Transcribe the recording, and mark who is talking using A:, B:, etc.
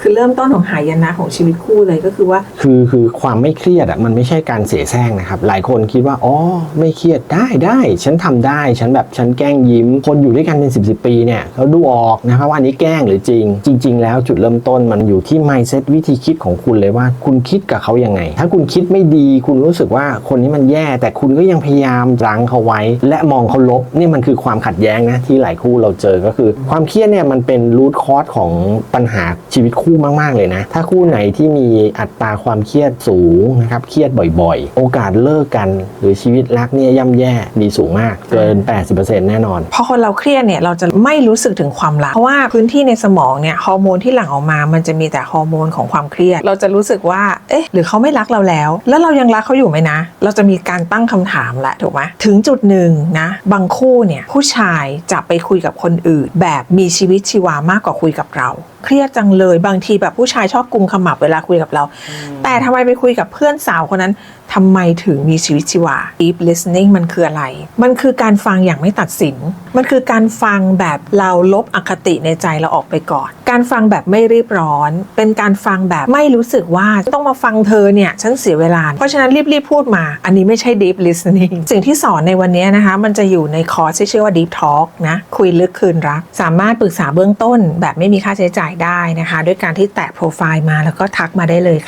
A: คือเริ่มต้นของหายนะของชีวิตคู่เลยก็คือว่า
B: คือคือความไม่เครียดอะมันไม่ใช่การเสียแซงนะครับ หลายคนคิดว่าอ๋อไม่เครียดได้ได้ฉันทำได้ฉันแบบฉันแกล้งยิ้ม คนอยู่ด้วยกันเป็น10บสปีเนี่ยเขาดูออกนะครับว่าอันนี้แกล้งหรือจริง จริง ๆ แล้วจุดเริ่มต้นมันอยู่ที่ mindset วิธีคิดของคุณเลยว่า คุณคิดกับเขายังไง ถ้าคุณคิดไม่ดี คุณรู้สึกว่าคนนี้มันแย่ แต่คุณก็ยังพยายามรั้งเขาไว้ และมองเขาลบนี่มันคือความขัดแย้งนะที่หลายคู่เราเจอก็คือ ความเครียดเนี่ยมันเป็นรูทคอสของปัญหาชีวิตคูู่่มาก ๆ เลยนะ ถ้าคู่ไหนที่มีอัตราความเครียดสูงนะครับ เครียดบ่อยๆ โอกาสเลิกกัน หรือชีวิตรักเนี่ยย่ำแย่มีสูงมาก เกิน 80%แน่นอน
A: พอคนเราเครียดเนี่ยเราจะไม่รู้สึกถึงความรัก เพราะว่าพื้นที่ในสมองเนี่ยฮอร์โมนที่หลั่งออกมา มันจะมีแต่ฮอร์โมนของความเครียด เราจะรู้สึกว่า เอ๊ะ หรือเขาไม่รักเราแล้ว แล้วเรายังรักเขาอยู่ไหมนะ เราจะมีการตั้งคำถามแหละถูกไหมถึงจุดหนึ่งนะ บางคู่เนี่ยผู้ชายจะไปคุยกับคนอื่น แบบมีชีวิตชีวามากกว่าคุยกับเรา เครียดจังเลยบางางทีแบบผู้ชายชอบกุมขมับเวลาคุยกับเรา แต่ทำไมไปคุยกับเพื่อนสาวคนนั้น ทำไมถึงมีชีวิตชีวา deep listening มันคืออะไร มันคือการฟังอย่างไม่ตัดสิน มันคือการฟังแบบเราลบอคติในใจเราออกไปก่อน การฟังแบบไม่รีบร้อน เป็นการฟังแบบไม่รู้สึกว่าต้องมาฟังเธอเนี่ยฉันเสียเวลา เพราะฉะนั้นรีบๆพูดมา อันนี้ไม่ใช่ deep listening สิ่งที่สอนในวันนี้นะคะ มันจะอยู่ในคอร์สที่ชื่อว่า deep talk นะ คุยลึกคืนรัก สามารถปรึกษาเบื้องต้นแบบไม่มีค่าใช้จ่ายได้นะคะ ด้วยการที่แตะโปรไฟล์มาแล้วก็ทักมาได้เลยค่ะ